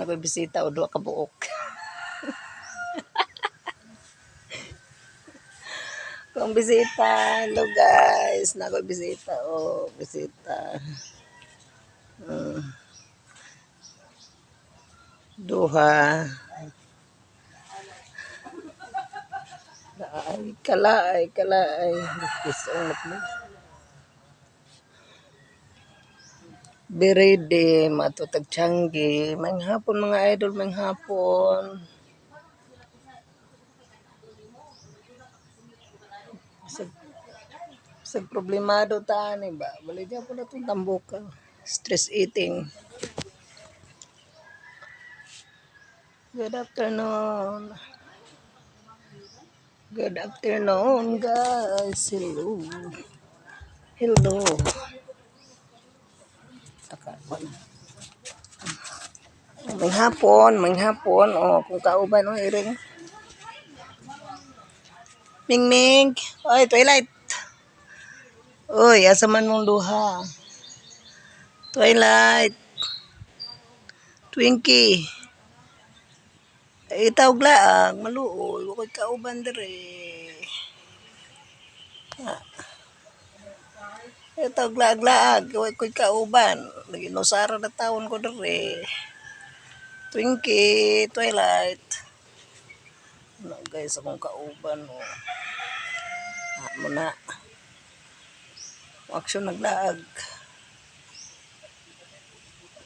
Nagbibisita o duwa ka buok. Kung bisita, hello guys, nagbibisita o bisita. Uh, duha. Ay, kalaay, kalaay. Kisong mo. Berede, matutag tiyanggi. May hapon mga idol, may hapon. Sa, sa problemado tani ba? Bali diya po na itong tambuka. Stress eating. Good afternoon. Good afternoon, guys. Hello. Hello. May hapon, may hapon. O, kung kauban o iring. Ming Ming. Oy, Twilight. Uy, asa man mong duha. Twilight. Twinkie. Itaw glaag, maluoy, wakay kauban dire. Itaw glaag glaag, wakay kauban. Lagi no sara na taon ko dire. Twinkie, Twilight. Ano guys, akong kauban mo. Ah, mo na. Action naglaag.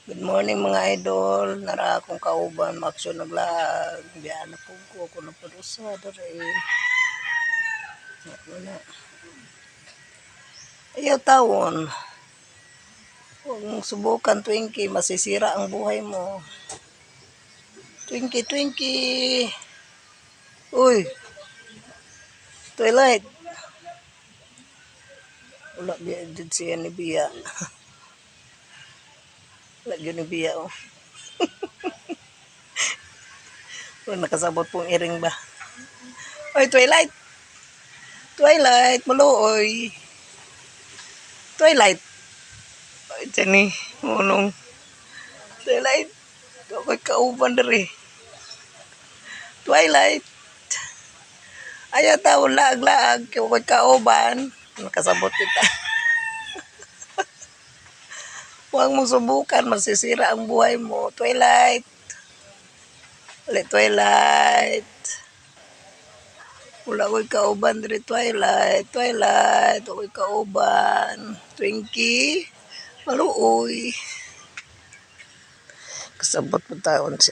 Good morning mga idol. Nara akong kauban. Action naglaag. Biyan na po ko. Ako na po sa dere. Ako na. Ayaw tawon. Huwag mong subukan, Twinkie. Masisira ang buhay mo. Twinkie, Twinkie. Uy. Twilight. Wala biya dyan siya ni Biya. Wala dyan ni Biya oh. oh nakasabot pong iring ba? Oy, Twilight. Twilight, maluoy. Twilight. Oy, dyan ni, munong. Twilight. Ako'y kauban dere. Twilight. Ayaw tao laag-laag. Ako'y kauban. Nakasabot kita. Huwag mong subukan. Masisira ang buhay mo. Twilight. Ulit, Twilight. Wala ko'y kauban diri Twilight. Twilight. Ako'y kauban. Twinkie. Maluoy. Kasabot mo taon siya.